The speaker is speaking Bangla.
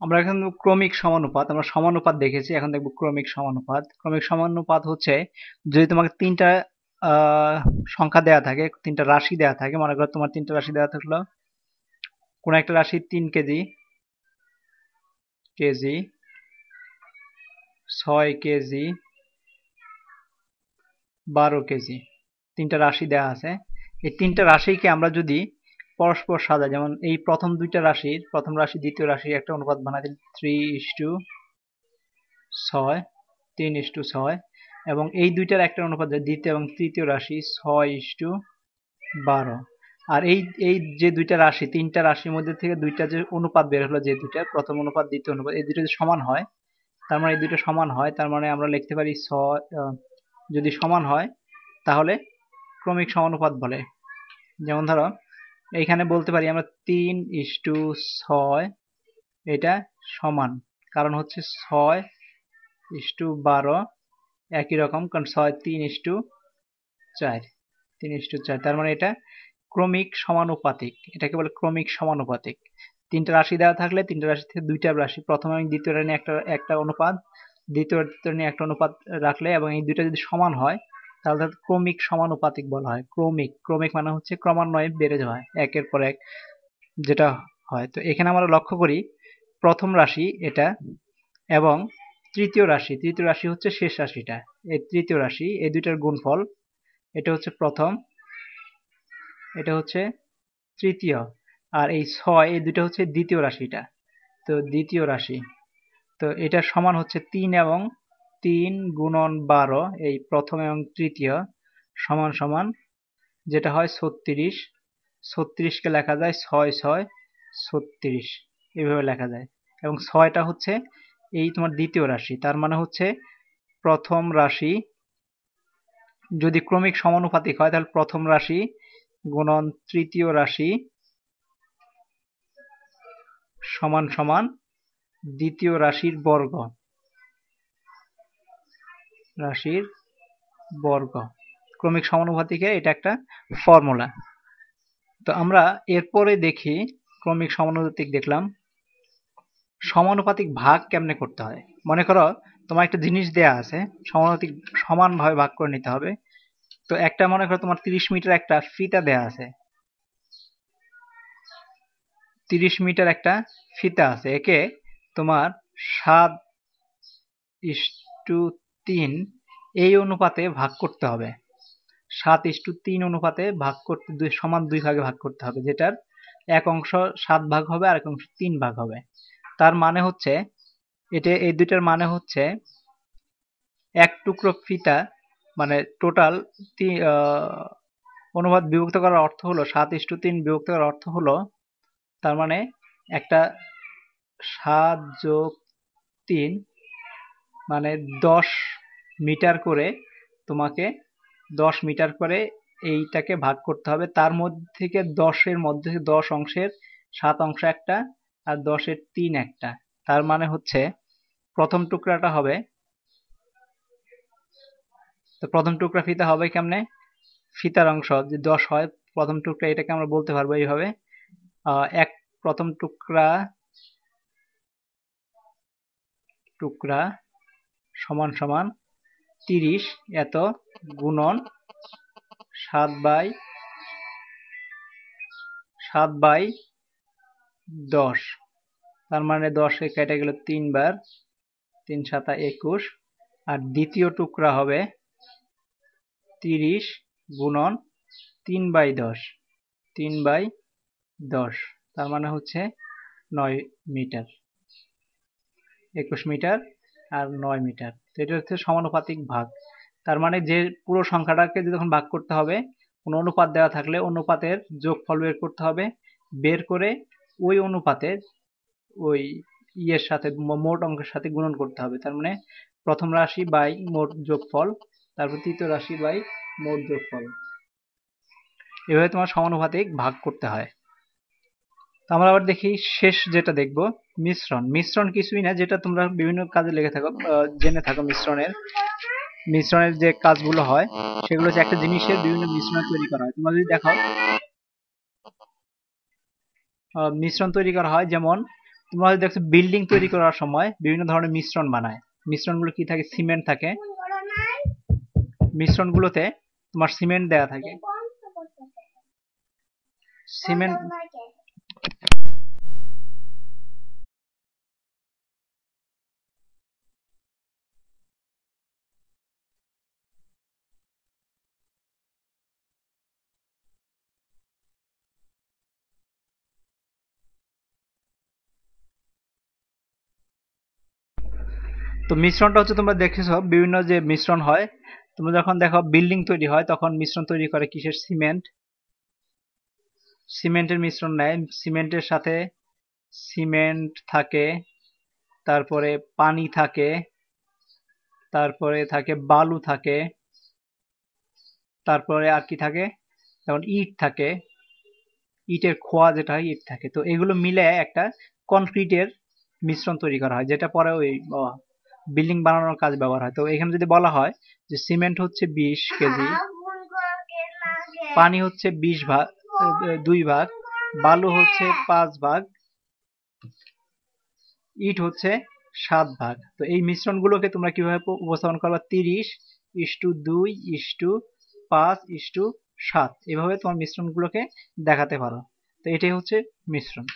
আমরা এখন ক্রমিক সমানুপাত, আমরা সমানুপাত দেখেছি, এখন দেখব ক্রমিক সমানুপাত। ক্রমিক সমানুপাত হচ্ছে যদি তোমাকে তিনটা সংখ্যা দেয়া থাকে, তিনটা রাশি দেয়া থাকে, মনে করো তোমার তিনটা রাশি দেওয়া থাকল, কোন একটা রাশি তিন কেজি কেজি, ছয় কেজি, বারো কেজি, তিনটা রাশি দেওয়া আছে। এই তিনটা রাশিকে আমরা যদি পরস্পর সাজায় যেমন এই প্রথম দুইটা রাশির, প্রথম রাশি, দ্বিতীয় রাশির একটা অনুপাত বানাই দিল থ্রি ইস টু ছয়, তিন ইস টু ছয়, এবং এই দুইটার একটা অনুপাত দ্বিতীয় এবং তৃতীয় রাশি, ছয় ইস টু বারো। আর এই এই যে দুইটা রাশি, তিনটা রাশির মধ্যে থেকে দুইটা যে অনুপাত বের হলো যে দুইটা প্রথম অনুপাত, দ্বিতীয় অনুপাত, এই দুইটা যদি সমান হয়, তার মানে এই দুইটা সমান হয়, তার মানে আমরা লিখতে পারি ছয় যদি সমান হয়, তাহলে ক্রমিক সমানুপাত বলে। যেমন ধরো এইখানে বলতে পারি আমরা তিন ইস টু ছয় এটা সমান। কারণ হচ্ছে ছয় ইস টু বারো একই রকম, কারণ ছয় তিন ইস টু চার। তিন ইস টু চার, তার মানে এটা ক্রমিক সমানুপাতিক। এটাকে বলে ক্রমিক সমানুপাতিক। তিনটা রাশি দেওয়া থাকলে তিনটা রাশি থেকে দুইটা রাশি। প্রথমে এবং দ্বিতীয় নিয়ে একটা একটা অনুপাত দ্বিতীয় নিয়ে একটা অনুপাত রাখলে এবং এই দুইটা যদি সমান হয় তাহলে ক্রমিক সমানুপাতিক বলা হয়। ক্রমিক ক্রমিক মানে হচ্ছে ক্রমান্বয়ে বেড়ে যাওয়া, একের পর এক যেটা হয়। তো এখানে আমরা লক্ষ্য করি, প্রথম রাশি এটা এবং তৃতীয় রাশি তৃতীয় রাশি হচ্ছে শেষ রাশিটা। এই তৃতীয় রাশি, এই দুইটার গুণফল, এটা হচ্ছে প্রথম, এটা হচ্ছে তৃতীয়, আর এই ছয়, এই দুটো হচ্ছে দ্বিতীয় রাশিটা। তো দ্বিতীয় রাশি, তো এটা সমান হচ্ছে তিন এবং তিন গুণন বারো, এই প্রথম এবং তৃতীয়, সমান সমান, যেটা হয় ছত্রিশ। ছত্রিশকে লেখা যায় ছয় ছয়, ছত্রিশ। এইভাবে লেখা যায়। এবং ছয়টা হচ্ছে এই তোমার দ্বিতীয় রাশি। তার মানে হচ্ছে প্রথম রাশি যদি ক্রমিক সমানুপাতিক হয়, তাহলে প্রথম রাশি গুণন তৃতীয় রাশি সমান সমান দ্বিতীয় রাশির বর্গ। রাশির বর্গ। ক্রমিক সমানুপাতিকের এটা একটা ফর্মুলা। তো আমরা এরপরে দেখি, ক্রমিক সমানুপাতিক দেখলাম, সমানুপাতিক ভাগ কেমনে করতে হয়? মনে করো, তোমার একটা জিনিস দেয়া আছে, সমানুপাতিক সমানভাবে ভাগ করে নিতে হবে। তো একটা মনে করো তোমার তিরিশ মিটার একটা ফিতা দেয়া আছে। তিরিশ মিটার একটা ফিতা আছে। একে তোমার সাত ইস্টু তিন, এই অনুপাতে ভাগ করতে হবে। সাত ইস্টু তিন অনুপাতে ভাগ করতে দুই, সমান দুই ভাগে ভাগ করতে হবে, যেটার এক অংশ সাত ভাগ হবে আর এক অংশ তিন ভাগ হবে। তার মানে হচ্ছে, এটা, এই দুইটার মানে হচ্ছে, এক টুকরো ফিতা মানে টোটাল অনুপাত বিভক্ত করার অর্থ হলো, সাত ইস্টু তিন বিভক্ত করার অর্থ হলো, তার মানে একটা সাত যোগ তিন মানে দশ মিটার করে তোমাকে দশ মিটার করে এইটাকে ভাগ করতে হবে। তার মধ্যে থেকে দশের মধ্যে দশ অংশের সাত অংশ একটা আর দশের তিন একটা। তার মানে হচ্ছে প্রথম টুকরাটা হবে। তো প্রথম টুকরা ফিতা হবে কেমনে? ফিতার অংশ। যে দশ হয়, প্রথম টুকরা এটাকে আমরা বলতে পারব এইভাবে। এক প্রথম টুকরা টুকরা সমান সমান তিরিশ এত গুণন সাত বাই সাত বাই দশ। তার মানে দশে কেটে গেল তিনবার তিন সাতা একুশ। আর দ্বিতীয় টুকরা হবে তিরিশ গুণন তিন বাই দশ, তিন বাই দশ। তার মানে হচ্ছে নয় মিটার, একুশ মিটার আর নয় মিটার। এটা হচ্ছে সমানুপাতিক ভাগ। তার মানে যে পুরো সংখ্যাটাকে যখন ভাগ করতে হবে, কোনো অনুপাত দেওয়া থাকলে অনুপাতের যোগফল বের করতে হবে। বের করে ওই অনুপাতের ওই ইয়ের সাথে, মোট অঙ্কের সাথে গুণন করতে হবে। তার মানে প্রথম রাশি বাই মোট যোগফল, তারপর তৃতীয় রাশি বাই মোট যোগফল। এভাবে তোমার সমানুপাতিক ভাগ করতে হয়। তো আমরা আবার দেখি শেষ যেটা দেখব, মিশ্রণ। মিশ্রণ কিছুই না, যেটা তোমরা বিভিন্ন কাজে লেগে থাকো জেনে থাকো মিশ্রণের। মিশ্রণের যে কাজগুলো হয়, সেগুলো হচ্ছে একটা জিনিসের বিভিন্ন মিশ্রণ তৈরি করা হয়। তোমরা যদি দেখো মিশ্রণ তৈরি করা হয়, যেমন তোমরা হয়তো দেখছ বিল্ডিং তৈরি করার সময় বিভিন্ন ধরনের মিশ্রণ বানায়। মিশ্রণগুলো কি থাকে? সিমেন্ট থাকে। মিশ্রণগুলোতে তোমার সিমেন্ট দেয়া থাকে। সিমেন্ট তো মিশ্রণটা হচ্ছে তোমরা দেখেছ, বিভিন্ন যে মিশ্রণ হয়, তোমরা যখন দেখো বিল্ডিং তৈরি হয়, তখন মিশ্রণ তৈরি করে কিসের? সিমেন্ট সিমেন্টের মিশ্রণ নেয়। সিমেন্টের সাথে সিমেন্ট থাকে, তারপরে পানি থাকে, তারপরে থাকে বালু থাকে, তারপরে আর কি থাকে? যেমন ইট থাকে। ইটের খোয়া যেটা হয়, ইট থাকে। তো এগুলো মিলে একটা কনক্রিটের মিশ্রণ তৈরি করা হয়, যেটা পরে ওই বিল্ডিং বানানোর কাজ ব্যবহার হয়। তো এখানে যদি বলা হয় যে সিমেন্ট হচ্ছে বিশ কেজি, পানি হচ্ছে বিশ ভাগ, দুই ভাগ, বালু হচ্ছে পাঁচ ভাগ, ইট হচ্ছে সাত ভাগ। তো এই মিশ্রণগুলোকে তোমরা কীভাবে উপস্থাপন করবা? তিরিশ ইস্টু দুই ইস্টু পাঁচ ইস্টু সাত। এভাবে তোমার মিশ্রণগুলোকে দেখাতে পারো। তো এটাই হচ্ছে মিশ্রণ।